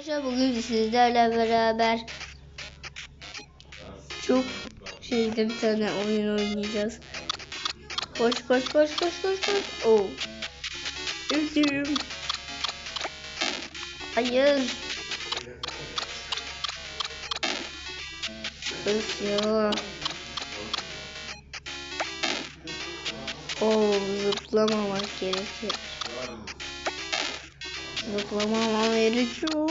Arkadaşlar bugün sizlerle beraber çok şeyde bir tane oyun oynayacağız. Koş koş koş koş koş koş. Oo. Üzüm. Hayır. Öf ya. Oo zıplamamak gerekiyor. Zıplamamam gerekiyor.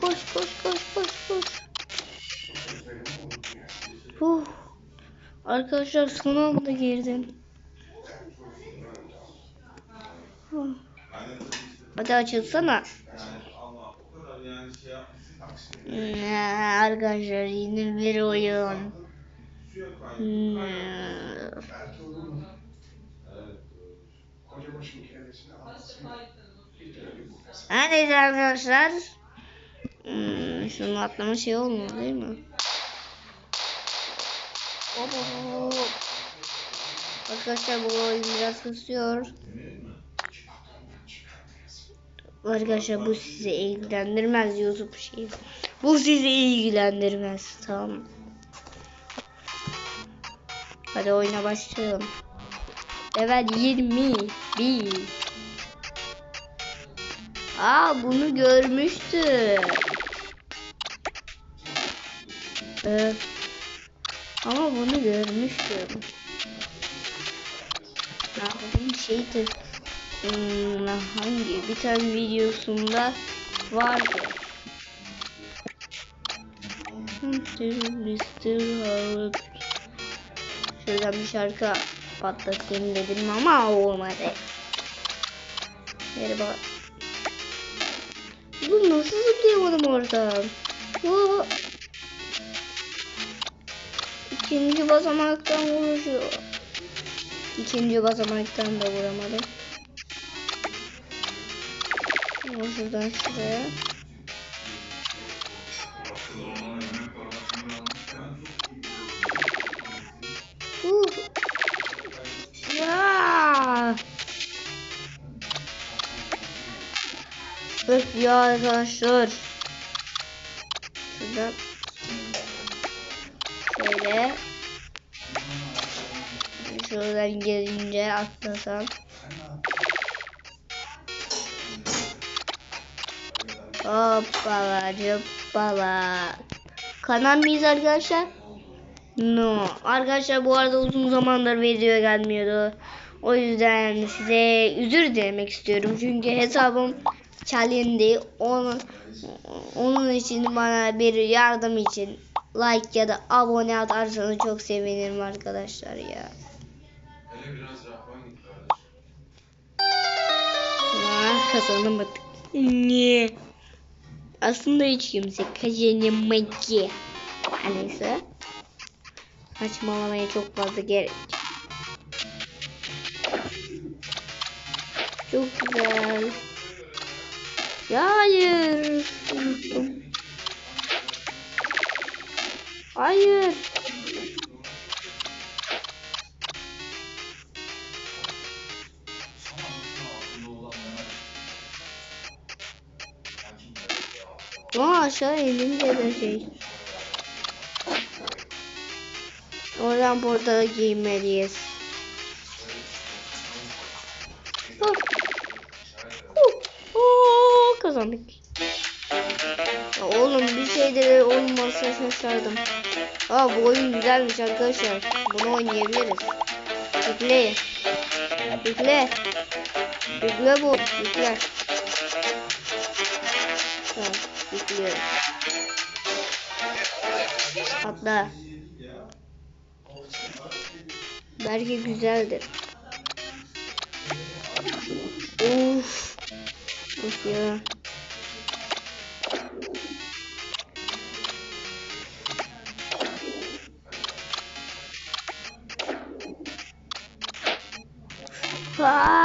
Koş koş koş koş koş. Huh. Arkadaşlar son anda girdim. Huh. Hadi açılsana. Ne, Arkadaşlar yeni bir oyun. Hmm. Alsın. Her neyse arkadaşlar. Hmm, şunun atlama şey olmuyor değil mi? Hop. Arkadaşlar bu oyun biraz kısıyor. Arkadaşlar bu sizi ilgilendirmez YouTube şey. Bu sizi ilgilendirmez tamam. Hadi oyuna başlayalım. Evet 21. Aa bunu görmüştüm. Ee, ama bunu görmüştüm. Bunun şeydi. Hmm, hangi bir tane videosunda vardı. Mr. Howard. Şuradan bir şarkı patlatayım dedim ama olmadı. Merhaba. Bu nasıl zıplayamadım oradan? Bu ikinci basamaktan vuruşuyor. İkinci basamaktan da vuramadım. Ama şuradan şuraya. Öf ya arkadaşlar. Şuradan. Şöyle. Şuradan gelince atlasam. Hoppala hoppala. Kanal mıyız arkadaşlar? No. Arkadaşlar bu arada uzun zamandır video gelmiyordu. O yüzden size özür dilemek istiyorum. Çünkü hesabım çalındı. Onun, onun için bana bir yardım için like ya da abone atarsanız çok sevinirim arkadaşlar ya. Ah, kazanamadık. Niye? Aslında hiç kimse kazanamadı. Neyse. Saçmalamaya çok fazla gerek. Çok güzel. Ya hayır. Unuttum. Hayır. Ama aşağı inince de şey. Oradan burada giymeliyiz. Ya oğlum bir şeyleri olmasa şaşardım. Aa bu oyun güzelmiş arkadaşlar. Bunu oynayabiliriz. Yükle. Yükle. Yükle bu. Yükle. Tamam. Yüklüyorum. Atla. Belki güzeldir. Uf. Of ya. far.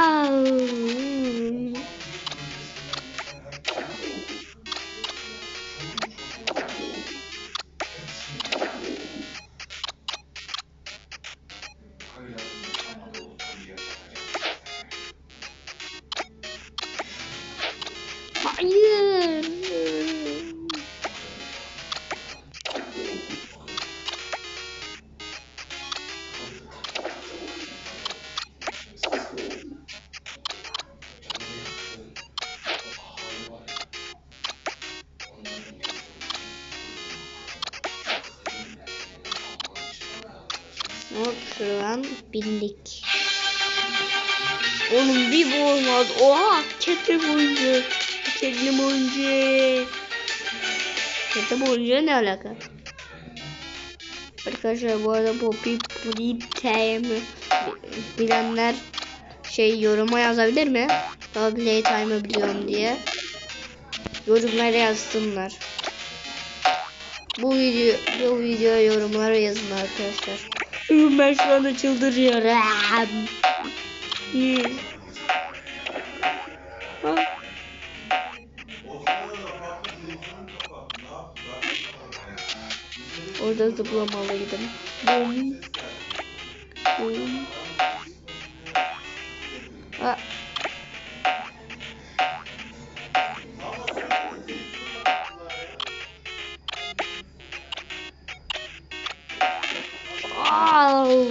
Bir bu olmaz. Oha kedi oyuncu. Kedi oyuncu. Kedi oyuncu ne alaka? Arkadaşlar bu arada Poppy Playtime'ı bilenler şey yoruma yazabilir mi? Daha Playtime'ı biliyorum diye. Yorumlara yazsınlar. Bu video bu video yorumlara yazın arkadaşlar. Ben şu anda çıldırıyorum. Orada zıplamalıydım. Bum. Bum. Ah. Au.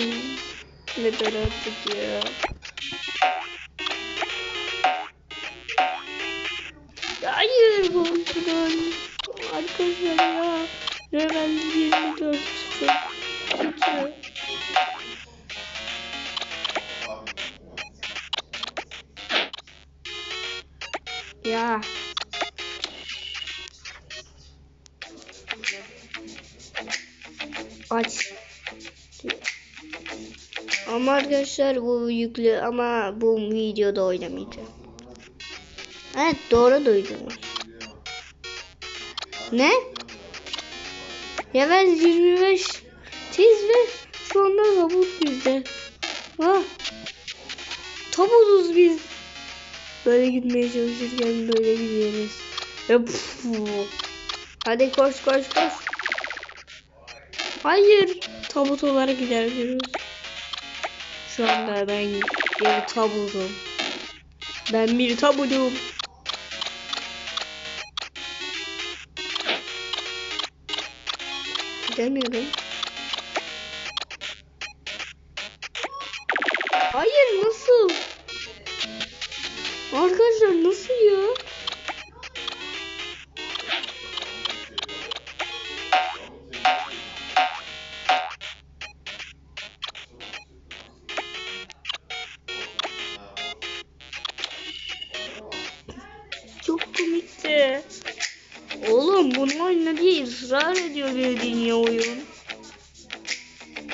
Yeter artık ya. 24 çok kötü. Ya. Aç. Ama arkadaşlar bu yüklü ama bu videoda oynamayacağım. Evet doğru duydunuz. Ne? Level 25 tiz ve şu anda tabut bizde. Ha? Tabutuz biz. Böyle gitmeye çalışırken böyle pufu. Hadi koş koş koş. Hayır. Tabut olarak ilerliyoruz. Şu anda ben bir tabutum. Ben bir tabutum. Daniel.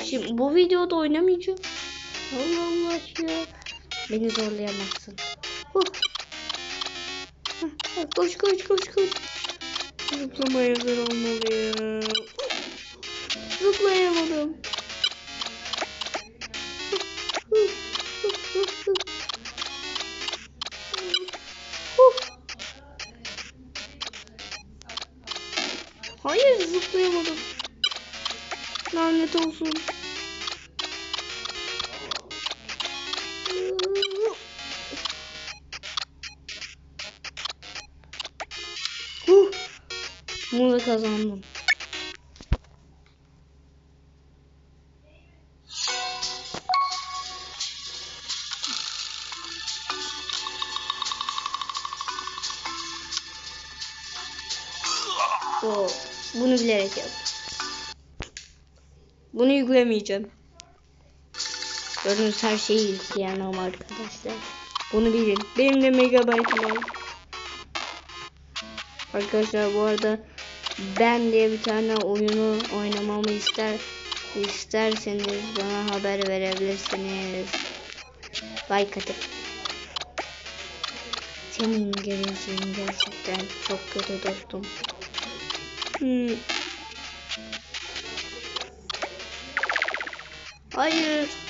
Şimdi bu videoda oynamayacağım. Allah Allah ya. Beni zorlayamazsın. Huh. Koş koş koş koş. Zıplamaya hazır olmalıyım. Zıplayamadım. Hayır zıplayamadım. Lanet olsun. Bunu da kazandım. Oo, bunu bilerek yaptım. Bunu yüklemeyeceğim. Gördüğünüz her şeyi yükleyemem arkadaşlar. Bunu bilin. Benim de megabaytım var. Arkadaşlar bu arada ben diye bir tane oyunu oynamamı ister isterseniz bana haber verebilirsiniz. Like atıp. Senin geleceğin gerçekten çok kötü dostum. Hmm. Hayır.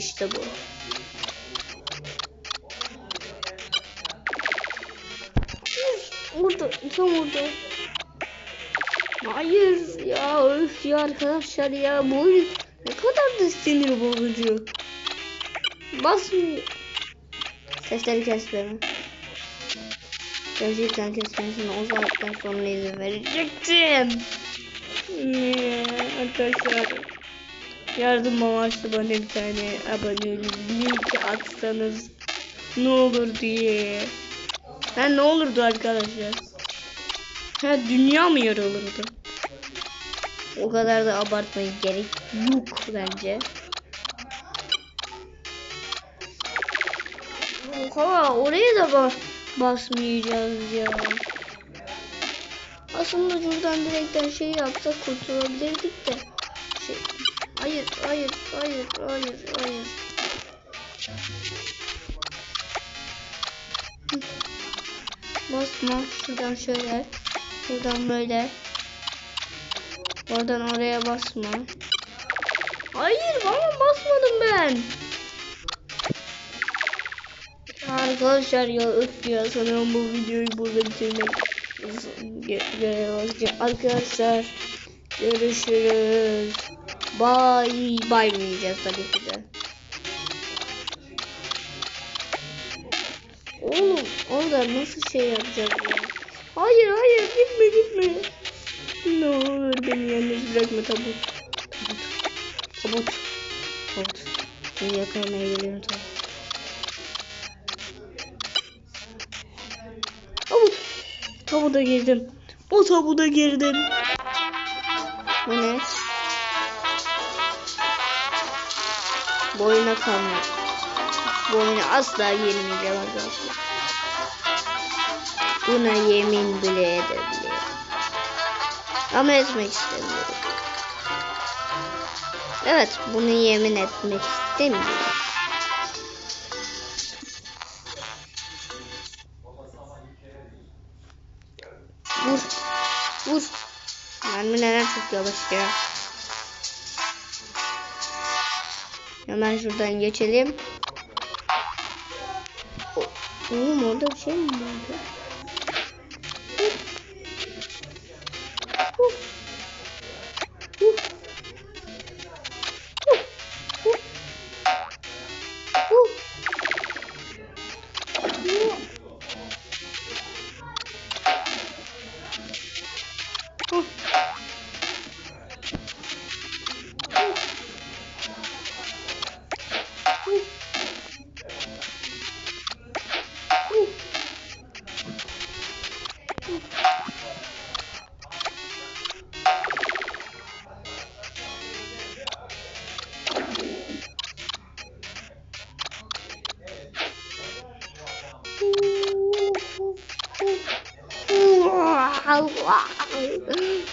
İşte bu. Orada, tam orada. Hayır ya öf ya arkadaşlar ya bu oyun ne kadar da sinir bozucu. Basmıyor. Sesleri kes beni. Gerçekten kesmesine o saatten sonra izin verecektim. Ee, Arkadaşlar yardım amaçlı bana bir tane abonelik linki atsanız ne olur diye. Ha ne olurdu arkadaşlar? Ha dünya mı yarılırdı? O kadar da abartmaya gerek yok bence. Oha oraya da ba basmayacağız ya. Aslında şuradan direkten şey yapsak kurtulabilirdik de. Hayır, hayır, hayır, hayır, hayır. Basma. Şuradan şöyle. Şuradan böyle. Oradan oraya basma. Hayır bana basmadım ben. Arkadaşlar ya öf ya sanırım bu videoyu burada bitirmek görev olacak. Arkadaşlar görüşürüz. Bye bye mı yiyeceğiz tabii ki de. Oğlum orada nasıl şey yapacağız ya? Hayır hayır gitme gitme. Ne olur beni yalnız bırakma tabut. Tabut. Tabut. Seni yakalamaya geliyorum tabut. Tabut. Tabuda girdim. O tabuda girdim. Boyuna kalmıyor. Bu oyunu asla yenmeyeceğim arkadaşlar. Buna yemin bile edebilirim. Ama etmek istemiyorum. Evet, bunu yemin etmek istemiyorum. Vur. Vur. Mermiler çok yavaş ya. Hemen şuradan geçelim. Oğlum orada bir şey mi vardı?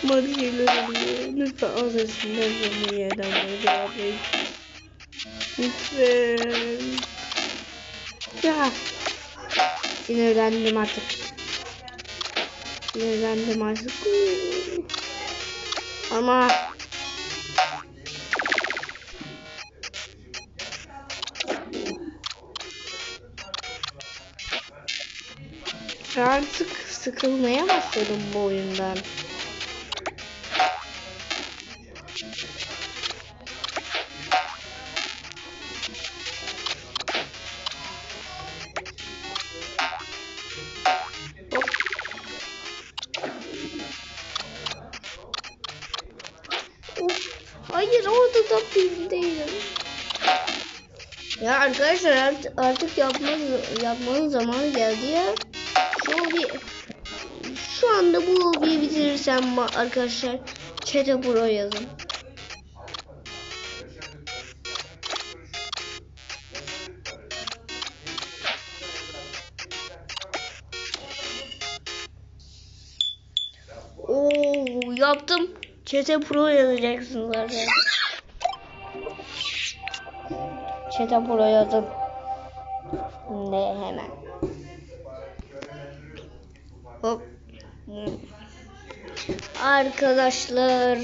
Bazı şeyler oluyor. Lütfen az sesinden sonra yerden cevap verin. Lütfen. Ya. Sinirlendim artık. Sinirlendim artık. Ama artık sıkılmaya başladım bu oyundan. Hayır orada da değilim. Ya arkadaşlar art- artık yapmanız, yapmanın zamanı geldi ya. Şu bir şu anda bu hobiyi bitirirsem arkadaşlar chat'e pro yazın. Oo yaptım. Chat'e pro yazacaksınız arkadaşlar. Chat'e pro yazın. Ne hemen. Hop. Arkadaşlar.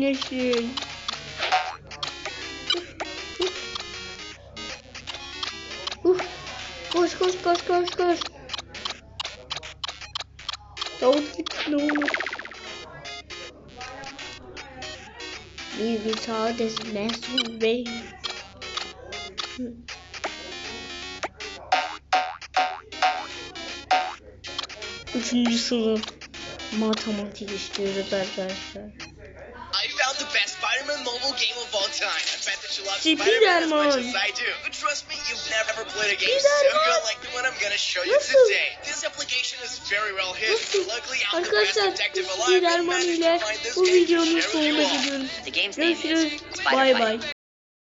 Neşrin. Uf. Koş koş koş koş koş. Davut git ne olur. Sağdesi Mesut Bey. Üçüncü sınıf matematik istiyoruz arkadaşlar. Mobile game of all time. I bet that you love Spider-Man. Spider-Man as much as I do. But trust me, you've never played a game so Spider-Man. good like the one I'm gonna show you Nasıl? today. This application is very well hidden. Nasıl? but Luckily, I'm the best Arkadaşlar detective alive and managed ile to find this bu game to share with you sonuna all. geliyoruz. The game's name is Görüşürüz.